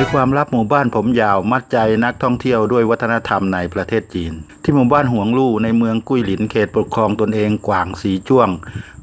ยความลับหมู่บ้านผมยาวมัดใจนักท่องเที่ยวด้วยวัฒนธรรมในประเทศจีน ที่หมู่บ้านหวงลู่ในเมืองกุ้ยหลินเขตปกครองตนเองกวางสีจ้วง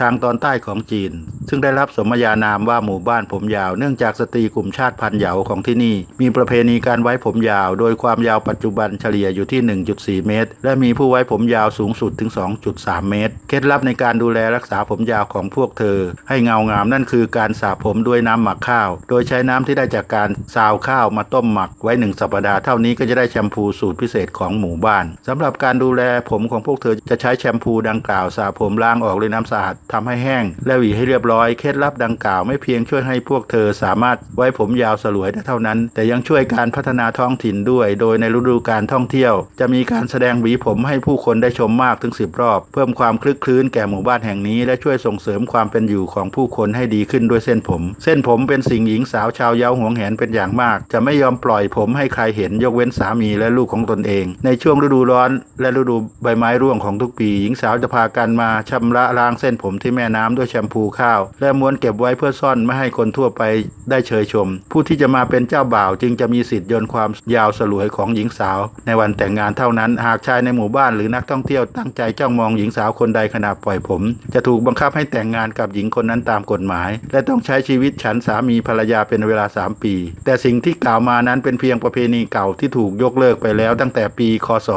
ทางตอนใต้ของจีน ซึ่งได้รับสมญานามว่าหมู่บ้านผมยาว เนื่องจากสตรีกลุ่มชาติพันธุ์เหยาของที่นี่ มีประเพณีการไว้ผมยาว โดยความยาวปัจจุบันเฉลี่ยอยู่ที่ 1.4 เมตร และมีผู้ไว้ผมยาวสูงสุดถึง 2.3 เมตร เคล็ดลับในการดูแลรักษาผมยาวของพวกเธอ ให้เงางามนั่นคือการสระผมด้วยน้ำหมักข้าว โดยใช้น้ำที่ได้จากการซาวข้าวมาต้มหมักไว้หนึ่งสัปดาห์เท่านี้ก็จะได้แชมพูสูตรพิเศษของหมู่บ้านสำหรับการดูแลผมของพวกเธอจะใช้แชมพูดังกล่าวสระผมล้างออกด้วยน้ำสะอาดทำให้แห้ง และหวีให้เรียบร้อยเคล็ดลับดังกล่าวไม่เพียงช่วยให้พวกเธอสามารถไว้ผมยาวสลวยได้เท่านั้น แต่ยังช่วยการพัฒนาท้องถิ่นด้วย โดยในฤดูการท่องเที่ยว จะมีการแสดงหวีผมให้ผู้คนได้ชมมากถึง 10 รอบ เพิ่มความคลึกคลื้นแก่หมู่บ้านแห่งนี้ และช่วยส่งเสริมความเป็นอยู่ของผู้คนให้ดีขึ้นด้วยเส้นผม เส้นผมเป็นสิ่งหญิงสาวชาวเย้าหวงแหนเป็นอย่างมากจะไม่ยอมปล่อยผมให้ใครเห็นยกเว้นสามีและลูกของตนเอง ในช่วงฤดูร้อน และฤดูใบไม้ร่วงของทุกปี หญิงสาวจะพากันมาชำระล้างเส้นผมที่แม่น้ำด้วยแชมพูข้าว และม้วนเก็บไว้เพื่อซ่อนไม่ให้คนทั่วไปได้เชยชม ผู้ที่จะมาเป็นเจ้าบ่าวจึงจะมีสิทธิ์ยนความยาวสลวยของหญิงสาว ในวันแต่งงานเท่านั้น หากชายในหมู่บ้านหรือนักท่องเที่ยวตั้งใจจ้องมองหญิงสาวคนใดขณะปล่อยผม จะถูกบังคับให้แต่งงานกับหญิงคนนั้นตามกฎหมาย และต้องใช้ชีวิตฉันสามีภรรยาเป็นเวลา 3 ปี แต่สิ่งที่กล่าวมานั้นเป็นเพียงประเพณีเก่าที่ถูกยกเลิกไปแล้วตั้งแต่ปี คศ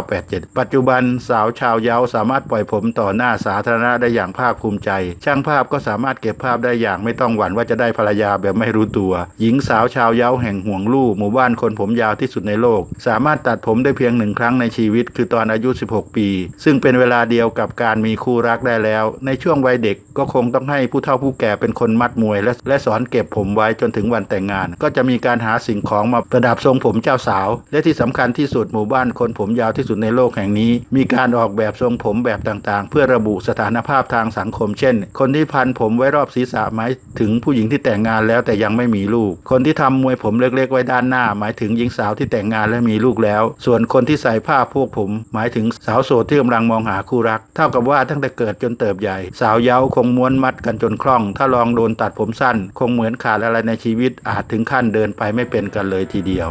1987 ปัจจุบันสาวชาวเยาวสามารถปล่อยผมต่อหน้าสาธารณะได้อย่างภาคภูมิใจ ช่างภาพก็สามารถเก็บภาพได้อย่างไม่ต้องหวั่นว่าจะได้ภรรยาแบบไม่รู้ตัว หญิงสาวชาวเยาวแห่งห่วงลู่หมู่บ้านคนผมยาวที่สุดในโลก สามารถตัดผมได้เพียงหนึ่งครั้งในชีวิต คือตอนอายุ 16 ปี ซึ่งเป็นเวลาเดียวกับการมีคู่รักได้แล้ว ในช่วงวัยเด็กก็คงต้องให้ผู้เฒ่าผู้แก่เป็นคนมัดมวย และและสอนเก็บผมไว้จนถึงวันแต่งงาน ก็จะมีการหาสิ่งของมาประดับทรงผมเจ้าสาว และที่สำคัญที่สุดหมู่บ้านคนผมยาวที่สุดในโลกแห่งนี้ มีการออกแบบทรงผมแบบต่างๆ เพื่อระบุสถานภาพทางสังคม เช่น คนที่พันผมไว้รอบศีรษะหมายถึงผู้หญิงที่แต่งงานแล้วแต่ยังไม่มีลูก คนที่ทำมวยผมเล็กๆ ไว้ด้านหน้า หมายถึงหญิงสาวที่แต่งงานและมีลูกแล้ว ส่วนคนที่ใส่ผ้าพวกผม หมายถึงสาวโสดที่กำลังมองหาคู่รัก เท่ากับว่าตั้งแต่เกิดจนเติบใหญ่ สาวเย้าคงม้วนมัดกันจนคล่อง ถ้าลองโดนตัดผมสั้น คงเหมือนขาดอะไรในชีวิตอาจถึงขั้นเดินไปไม่เป็นกันเลยทีเดียว